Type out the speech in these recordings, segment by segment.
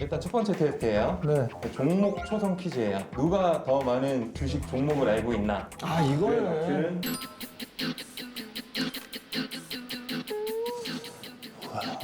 일단 첫 번째 테스트예요. 네. 종목 초성 퀴즈예요. 누가 더 많은 주식 종목을 알고 있나? 아 이거는 는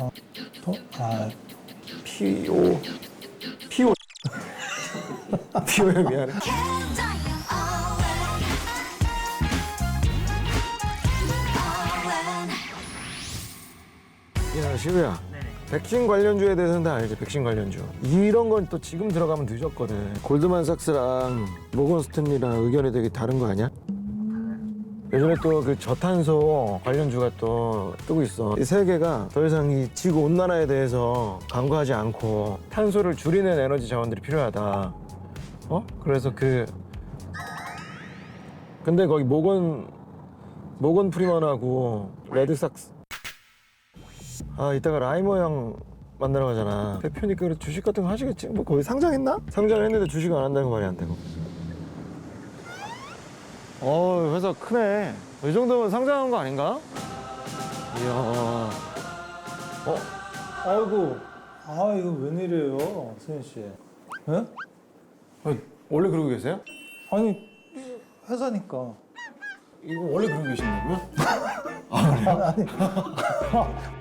어? 아 피오 피오 피오야 미안해. 야 시우야. 백신 관련주에 대해서는 다 알지 백신 관련주 이런 건 또 지금 들어가면 늦었거든 골드만삭스랑 모건스탠리랑 의견이 되게 다른 거 아니야? 요즘에 또 그 저탄소 관련주가 또 뜨고 있어 이세 개가 더 이상 이 지구 온난화에 대해서 간과하지 않고 탄소를 줄이는 에너지 자원들이 필요하다 어? 그래서 그 근데 거기 모건 모건 프리먼하고 레드삭스 아 이따가 라이머 형 만나러 가잖아 대표니까 그래 주식 같은 거 하시겠지 뭐 거기 상장했나? 상장을 했는데 주식 안 한다는 거 말이 안 되고 어 회사 크네 이 정도면 상장한 거 아닌가? 이야 어? 아이고, 아 이거 웬일이에요, 수현 씨? 예? 어, 원래 그러고 계세요? 아니 회사니까. 이거 원래 그러고 계신다고요?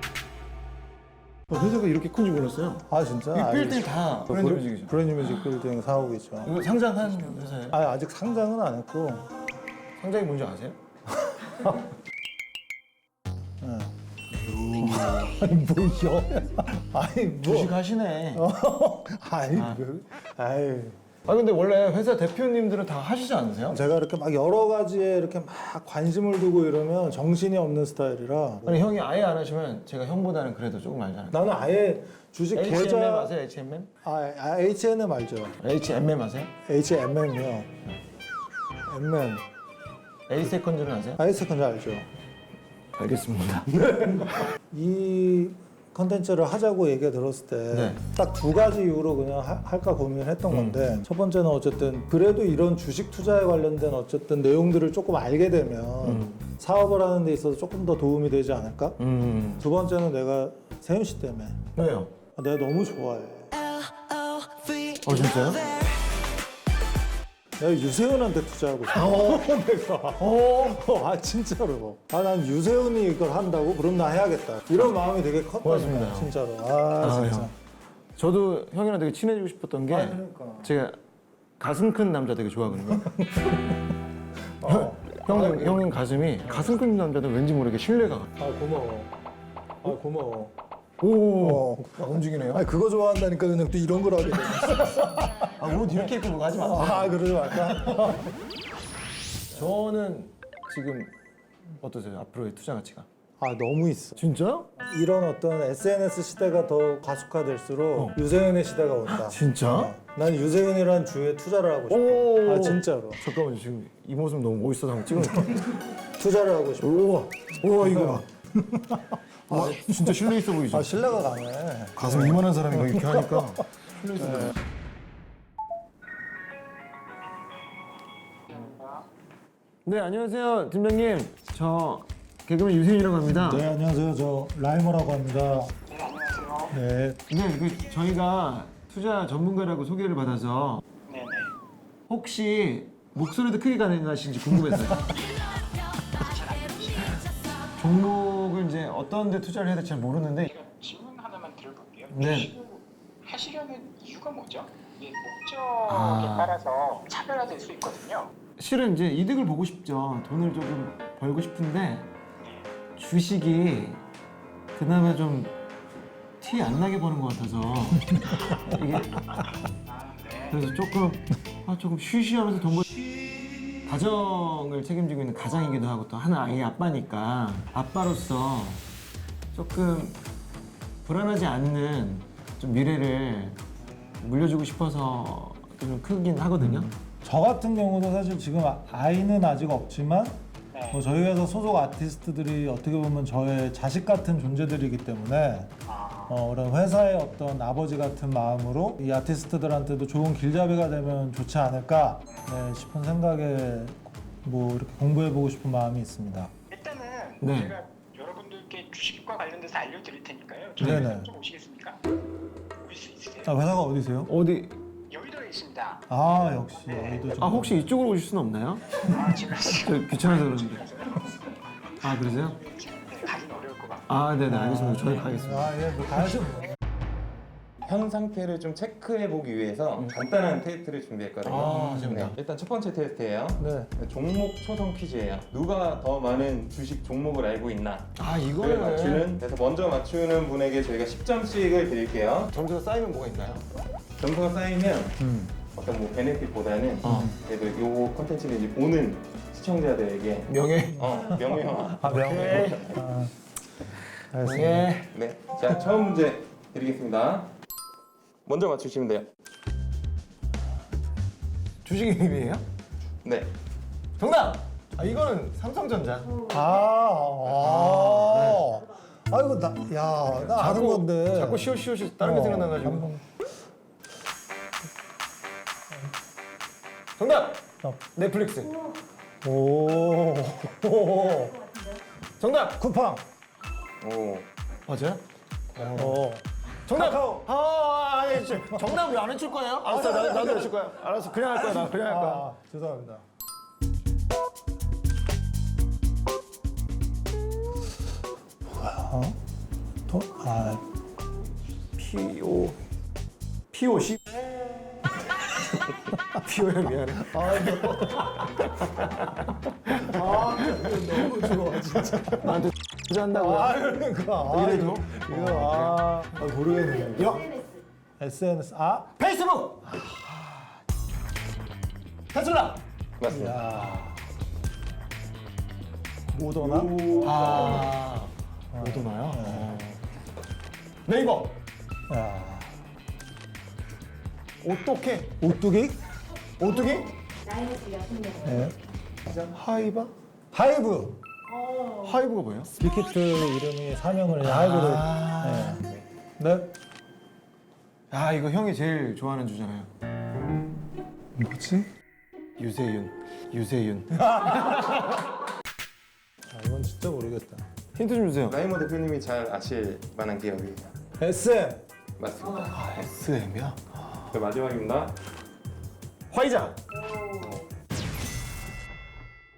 어, 회사가 이렇게 큰지 몰랐어요 아 진짜? 이 빌딩 다 브랜드 뮤직이죠 브랜드 뮤직 빌딩 있죠. 이거 상장한 회사예요? 아 아직 상장은 안 했고. 상장이 뭔지 아세요? 예. 아니 뭐요? 아니 뭐? 주식 하시네 아니 뭐? 아이. 아 근데 원래 회사 대표님들은 다 하시지 않으세요? 제가 이렇게 막 여러 가지에 이렇게 막 관심을 두고 이러면 정신이 없는 스타일이라 아니 형이 아예 안 하시면 제가 형보다는 그래도 조금 알잖아요 나는 아예 주식 HMM 계좌 아세요? HMM? 아, 아 H&M 알죠? HMM 아세요? H&M이요. M&M. A세컨즈는 아세요? 아이스컨즈 알죠? 알겠습니다 이 컨텐츠를 하자고 얘기가 들었을 때 네. 딱 두 가지 이유로 그냥 하- 할까 고민을 했던 건데 첫 번째는 어쨌든 그래도 이런 주식 투자에 관련된 어쨌든 내용들을 조금 알게 되면 사업을 하는 데 있어서 조금 더 도움이 되지 않을까? 음 두 번째는 내가 세윤 씨 때문에 왜요? 아, 내가 너무 좋아해. 어 진짜요? 내가 유세윤한테 투자하고 싶어. 내가. 어, 아 진짜로. 아 난 유세윤이 이걸 한다고? 그럼 나 해야겠다. 이런 마음이 되게 컸거든요. 고맙습니다. 진짜로. 아, 아, 진짜. 형. 저도 형이랑 되게 친해지고 싶었던 게 아, 그러니까. 제가 가슴 큰 남자 되게 좋아하거든요 어. 형님, 형님 가슴이 가슴 큰 남자는 왠지 모르게 신뢰가 가. 아 고마워. 아 고마워. 오 어. 아, 움직이네요 아 그거 좋아한다니까 그냥 또 이런 걸 하게 돼. 아, 옷 이렇게 입고 그거 하지 마아 그러지 말까? 저는 지금 어떠세요? 앞으로의 투자 가치가 아 너무 있어. 진짜요? 이런 어떤 SNS 시대가 더 가속화될수록 유세윤의 시대가 온다. 진짜? 어. 난 유세윤이란 주에 투자를 하고 싶어. 오 아 진짜로. 잠깐만요 지금 이 모습 너무 멋있어서 한번 찍어볼게요 투자를 하고 싶어. 우와 우와 이거 봐 와, 진짜 신뢰 있어 보이죠? 아 신뢰가 가네. 가슴 이만한 사람이 막 이렇게 하니까 신뢰 있어 보여 네 안녕하세요 팀장님 저 개그맨 유세윤이라고 합니다 네 안녕하세요 저 라이머라고 합니다. 네. 네, 그 저희가 투자 전문가라고 소개를 받아서 네네. 혹시 목소리도 크게 가능하신지 궁금했어요. 종목을 이제 어떤 데 투자를 해야 될지 잘 모르는데 제가 질문 하나만 드려볼게요. 네. 주식을 하시려는 이유가 뭐죠? 이게 목적에 아. 따라서 차별화될 수 있거든요. 실은 이제 이득을 보고 싶죠. 돈을 조금 벌고 싶은데 주식이 그나마 좀 티 안 나게 버는 것 같아서 이게 그래서 조금 아 조금 쉬쉬하면서 돈 벌. 가정을 책임지고 있는 가장이기도 하고 또 하나 아이의 아빠니까 아빠로서 조금 불안하지 않는 좀 미래를 물려주고 싶어서 좀 크긴 하거든요. 저 같은 경우도 사실 지금 아- 아이는 아직 없지만 네. 뭐 저희 회사 소속 아티스트들이 어떻게 보면 저의 자식 같은 존재들이기 때문에 아, 어, 그런 회사의 어떤 아버지 같은 마음으로 이 아티스트들한테도 좋은 길잡이가 되면 좋지 않을까 네, 싶은 생각에 뭐 이렇게 공부해보고 싶은 마음이 있습니다. 일단은 네. 제가 여러분들께 주식과 관련돼서 알려드릴 테니까요. 네네. 저희 좀 오시겠습니까? 오실 수 있으세요? 아 회사가 어디세요? 어디? 여의도에 있습니다. 아 역시 여기도 좀 아 혹시 이쪽으로 오실 수는 없나요? 아, 지금 저 귀찮아서 그러는데. 아 그러세요? 네, 것 같고. 아 네네 알겠습니다. 저희 가겠습니다. 아 예뭐 가야죠 뭐. 현 상태를 좀 체크해 보기 위해서 간단한 테스트를 준비했거든요. 아, 재밌다. 네, 일단 첫 번째 테스트예요. 네. 종목 초성 퀴즈예요. 누가 더 많은 주식 종목을 알고 있나? 아를 이거를 맞추는. 그래서 먼저 맞추는 분에게 저희가 10점씩을 드릴게요. 점수가 쌓이면 뭐가 있나요? 점수가 쌓이면 음. 어떤 뭐 베네핏보다는 어. 그래도 요 컨텐츠를 이제 보는 시청자들에게 명예. 어, 명예화. 아 명예. 아, 알겠습니다. 명예. 네. 자, 처음 문제 드리겠습니다. 먼저 맞추시면 돼요. 주식 이름이에요? 네. 정답. 아 이거는 삼성전자. 아, 아, 아이고 나, 야, 나 아는 건데. 자꾸 시오 시오 시 다른 게 어, 생각나가지고. 정답. 어. 넷플릭스. 오, 오, 정답. 쿠팡. 오. 맞아요? 어, 정답. 카카오. 아, 아니, 저- 정답 왜 안 해줄 거예요? 알았어, 나, 나도 해줄 거야. 알았어, 그냥 할 거야, 나 그냥 할 거야. 아, 죄송합니다. 아, PO POC PO야 미안해. 아, 너무 좋아, 진짜. 나한테 한다고. 아, 그러니까. 아, 이래도? 이거, 이거, 아, 아, 모르겠네. 야, SNS, 아, 페이스북. 테슬라. 맞습니다. 야. 모더나? 아, 못 오나요? 네이버. 야. 오똑해. 오뚜기? 오뚜기? 나이스 명. 네. 하이바? 하이브. 하이브가 뭐예요? 빅히트 이름이 사명을 하이브를. 아. 네. 네. 아, 이거 형이 제일 좋아하는 주잖아요. 뭐지? 유세윤. 유세윤. 아, 이건 진짜 모르겠다. 힌트 좀 주세요. 라이머 대표님이 잘 아실 만한 기업이에요. SM. 맞습니다. 아, SM이야? 자, 마지막입니다. 화이자.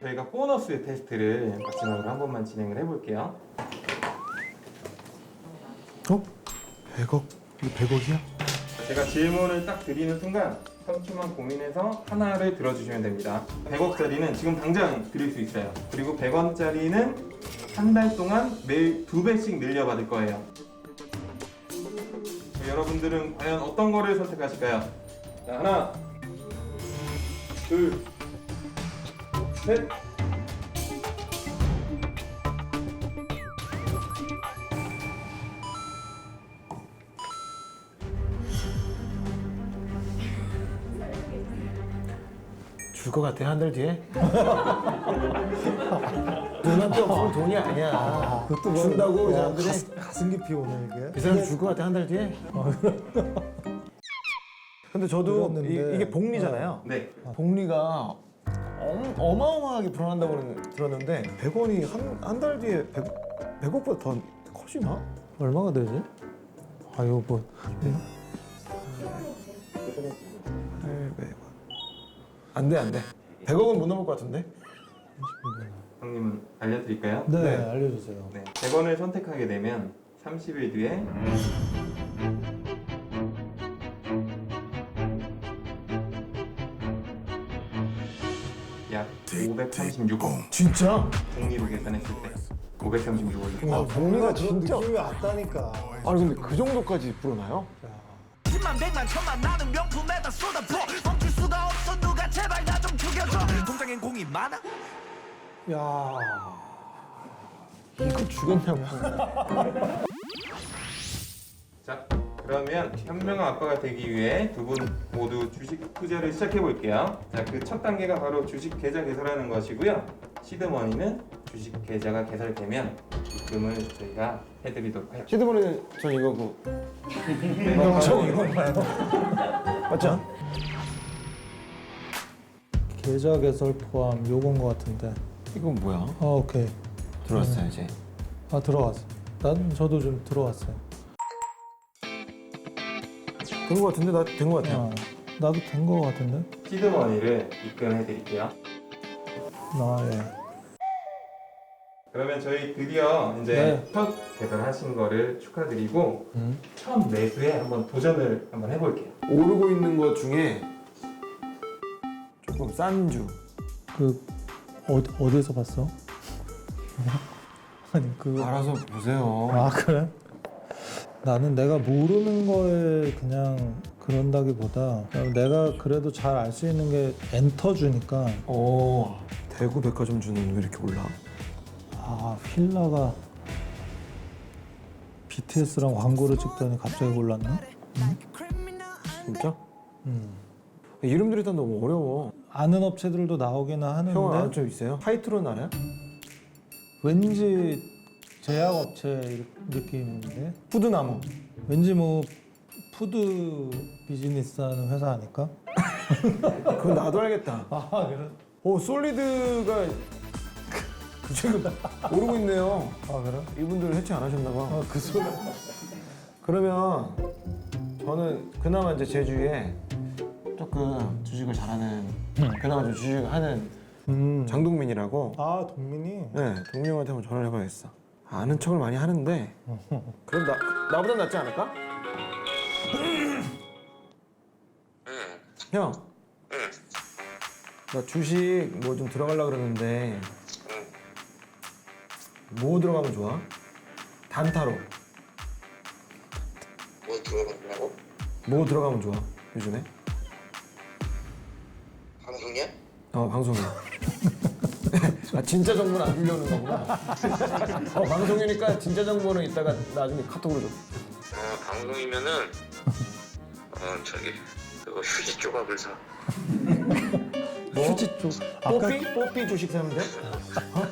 저희가 보너스 테스트를 마지막으로 한 번만 진행을 해볼게요. 어? 100억? 이거 100억이야? 제가 질문을 딱 드리는 순간 3초만 고민해서 하나를 들어주시면 됩니다. 100억짜리는 지금 당장 드릴 수 있어요. 그리고 100원짜리는 한 달 동안 매일 두 배씩 늘려받을 거예요. 여러분들은 과연 어떤 거를 선택하실까요? 자, 하나, 둘, 셋. 줄 것 같아 한 달 뒤에? 눈앞에 없으면 돈이 아니야. 그것도 뭐- 준다고 이 와, 사람들이? 가슴, 가슴 깊이 오네 이게. 이 사람 줄것 같아 한 달 뒤에? 근데 저도. 이, 게 복리잖아요. 네. 복리가 엄, 어마어마하게 불어난다고 들었는데 100원이 한 한 달 뒤에 100, 100억보다 더 커지나? 얼마가 되지? 아 이거 뭐 800원. 안 돼, 안 돼. 100억은 못 넘을 것 같은데? 형님은 알려드릴까요? 네, 네. 알려주세요. 네. 100원을 선택하게 되면 30일 뒤에 536억 진짜? 복리로 계산했을 때 536억이 와, 그런 진짜. 느낌이 왔다니까. 아니 근데 그 정도까지 불어나요? 십만 백만 천만 나는 명품에다 쏟아부어 멈출 수가 없어 누가 제발 나 좀 죽여줘 통장엔 공이 많아 야. 이거 죽였냐고. 자 그러면 현명한 아빠가 되기 위해 두 분 모두 주식 투자를 시작해 볼게요 자 그 첫 단계가 바로 주식 계좌 개설하는 것이고요 시드머니는 주식 계좌가 개설되면 입금을 저희가 해드리도록 할게요 시드머니는 전 이거고. 저 이건 봐요. 맞죠? 계좌 개설 포함 요건 것 같은데. 이건 뭐야? 아 오케이. 들어왔어요 이제. 아 들어왔어. 난 저도 좀 들어왔어요. 된 거 같은데 나 된 거 같아요. 어, 나도 된 거 같은데? 시드머니를 입금해 드릴게요. 나 예. 그러면 저희 드디어 이제 네. 첫 개설하신 거를 축하드리고 음. 첫 매수에 한번 도전을 한번 해볼게요. 오르고 있는 것 중에 조금 싼 주. 그 어디 어디서 봤어? 아니 그 알아서 보세요. 아 그래? 나는 내가 모르는 거에 그냥 그런다기보다 내가 그래도 잘 알 수 있는 게 엔터 주니까 어 대구 백화점 주는 왜 이렇게 올라? 아 휠라가 BTS랑 광고를 찍더니 갑자기 올랐나? 진짜? 음. 이름들이 다 너무 어려워. 아는 업체들도 나오기는 하는데 형 아는 좀 있어요? 하이트론 알아요? 왠지 제약업체 느낌인데 푸드나무. 왠지 뭐 푸드 비즈니스 하는 회사 아닐까? 그건 나도 알겠다. 아 그래? 오 솔리드가 지금 오르고 있네요. 아 그래? 이분들 해체 안 하셨나 봐. 아그 소리 그러면 저는 그나마 이제 제 주위에 조금 주식을 잘하는 그나마 좀 주식을 하는 음. 장동민이라고 아 동민이? 네 동명한테 한번 전화를 해봐야겠어. 아는 척을 많이 하는데 그럼 나 나보다 낫지 않을까? 형, 나 주식 뭐 좀 들어가려 그러는데 뭐 들어가면 좋아? 단타로 뭐 들어봤냐고? 뭐 들어가면 좋아 요즘에? 방송이야? 어 방송에. 아 진짜 정보는 안 주려는 거구나. 어 방송이니까 진짜 정보는 이따가 나중에 카톡으로 줘. 어 방송이면은 어 저기 그거 휴지 조각을 사. 휴지 쪽 아까 뽀삐? 뽀삐 주식 사면 돼? 어?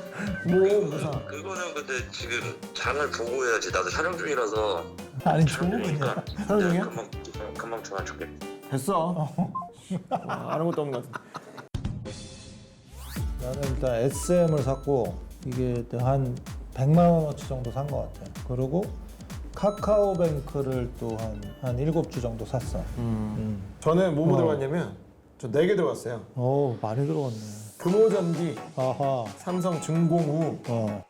뭐 무사? 그거는 근데 지금 장을 보고 해야지. 나도 촬영 중이라서 아니 촬영 좋은 중이니까 촬영 중이야? 금방 어, 금방 전화 줄게. 됐어. 아, 아는 것도 없는 것 같은데. 나는 일단 SM을 샀고 이게 한 100만 원어치 정도 산 것 같아. 그리고 카카오뱅크를 또한한 일곱 주 정도 샀어. 음. 저는 뭐 어. 들어갔냐면 저 네 개 들어갔어요. 오 많이 들어갔네. 금호전기, 아하. 삼성 중공우, 어.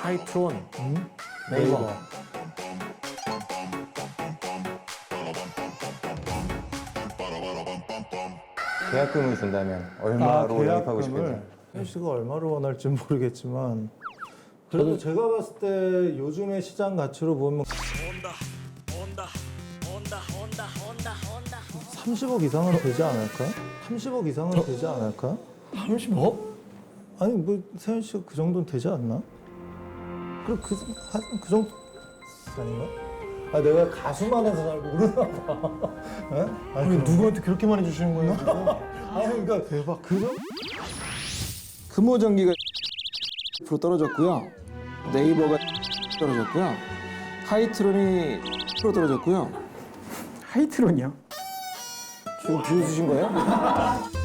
하이트론, 음? 네이버. 계약금을 준다면 아, 얼마로 영입하고 싶은지. 현 씨가 얼마로 원할지 모르겠지만 그래도 제가 봤을 때 요즘의 시장 가치로 보면 30억 이상은 되지 않을까? 30억 이상은 되지 않을까? 30억? 아니 뭐 세현 씨가 그 정도는 되지 않나? 그럼 그, 한, 그 정도 아닌가? 아 내가 가수만 해서 잘 모르나 봐. 에? 아니, 아니 누구한테 그렇게 많이 주시는 거예요? 아니 그러니까 대박. 그럼 금호전기가 10% 떨어졌고요. 네이버가 떨어졌고요. 하이트론이 10% 떨어졌고요. 하이트론이요? 지금 비웃으신 거예요?